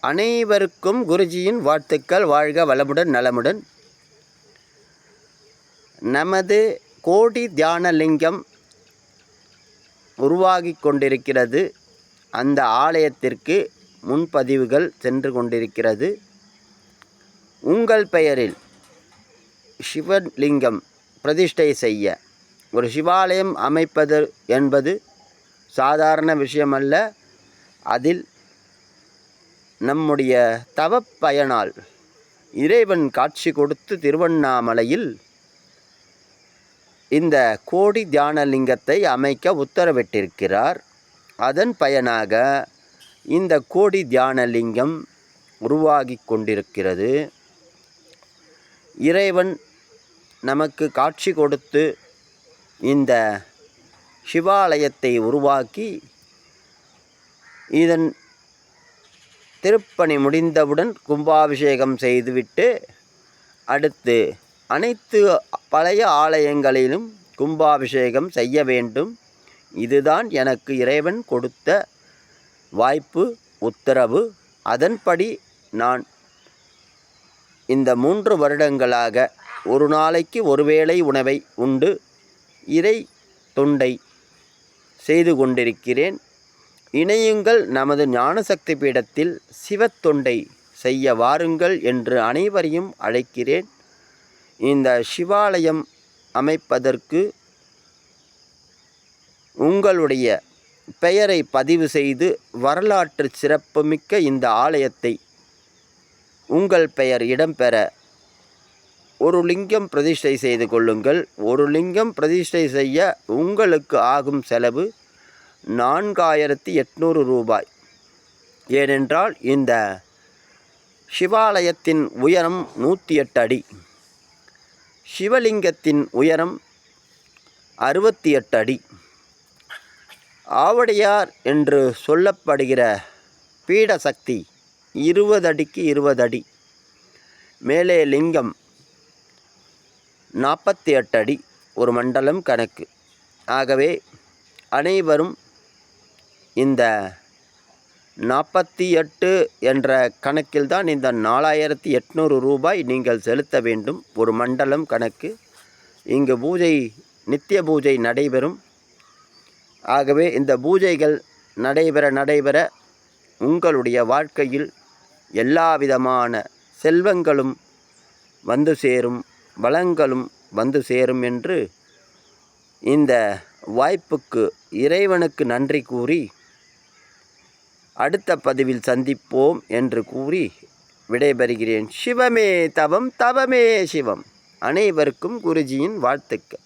அனைவருக்கும் குருஜியின் வாழ்த்துக்கள். வாழ்க வளமுடன் நலமுடன். நமது கோடி தியானலிங்கம் உருவாகி கொண்டிருக்கிறது. அந்த ஆலயத்திற்கு முன்பதிவுகள் சென்று கொண்டிருக்கிறது. உங்கள் பெயரில் சிவலிங்கம் பிரதிஷ்டை செய்ய ஒரு சிவாலயம் அமைப்பது என்பது சாதாரண விஷயமல்ல. அதில் நம்முடைய தவப்பயனால் இறைவன் காட்சி கொடுத்து திருவண்ணாமலையில் இந்த கோடி தியானலிங்கத்தை அமைக்க உத்தரவிட்டிருக்கிறார். அதன் பயனாக இந்த கோடி தியானலிங்கம் உருவாகி கொண்டிருக்கிறது. இறைவன் நமக்கு காட்சி கொடுத்து இந்த சிவாலயத்தை உருவாக்கி இதன் திருப்பணி முடிந்தவுடன் கும்பாபிஷேகம் செய்துவிட்டு அடுத்து அனைத்து பழைய ஆலயங்களிலும் கும்பாபிஷேகம் செய்ய வேண்டும். இதுதான் எனக்கு இறைவன் கொடுத்த வாய்ப்பு உத்தரவு. அதன்படி நான் இந்த மூன்று வருடங்களாக ஒரு நாளைக்கு ஒருவேளை உணவை உண்டு இறை தொண்டை செய்து கொண்டிருக்கிறேன். இணையுங்கள் நமது ஞானசக்தி பீடத்தில் சிவத்தொண்டை செய்ய வாருங்கள் என்று அனைவரையும் அழைக்கிறேன். இந்த சிவாலயம் அமைப்பதற்கு உங்களுடைய பெயரை பதிவு செய்து வரலாற்று சிறப்புமிக்க இந்த ஆலயத்தை உங்கள் பெயர் இடம்பெற ஒரு லிங்கம் பிரதிஷ்டை செய்து கொள்ளுங்கள். ஒரு லிங்கம் பிரதிஷ்டை செய்ய உங்களுக்கு ஆகும் செலவு நான்காயிரத்தி எட்நூறு ரூபாய். ஏனென்றால் இந்த சிவாலயத்தின் உயரம் நூற்றி எட்டு அடி. சிவலிங்கத்தின் உயரம் அறுபத்தி எட்டு அடி. ஆவடையார் என்று சொல்லப்படுகிற பீடசக்தி இருபது அடிக்கு இருபது அடி. மேலே லிங்கம் நாற்பத்தி எட்டு அடி ஒரு மண்டலம் கணக்கு. ஆகவே அனைவரும் இந்த நாற்பத்தி எட்டு என்ற கணக்கில்தான் இந்த நாலாயிரத்தி எட்நூறு ரூபாய் நீங்கள் செலுத்த வேண்டும். ஒரு மண்டலம் கணக்கு. இங்கு பூஜை நித்திய பூஜை நடைபெறும். ஆகவே இந்த பூஜைகள் நடைபெற நடைபெற உங்களுடைய வாழ்க்கையில் எல்லா விதமான செல்வங்களும் வந்து சேரும் வளங்களும் வந்து சேரும் என்று இந்த வாய்ப்புக்கு இறைவனுக்கு நன்றி கூறி அடுத்த பதிவில் சந்திப்போம் என்று கூறி விடைபெறுகிறேன். சிவமே தவம் தவமே சிவம். அனைவருக்கும் குருஜியின் வாழ்த்துக்கள்.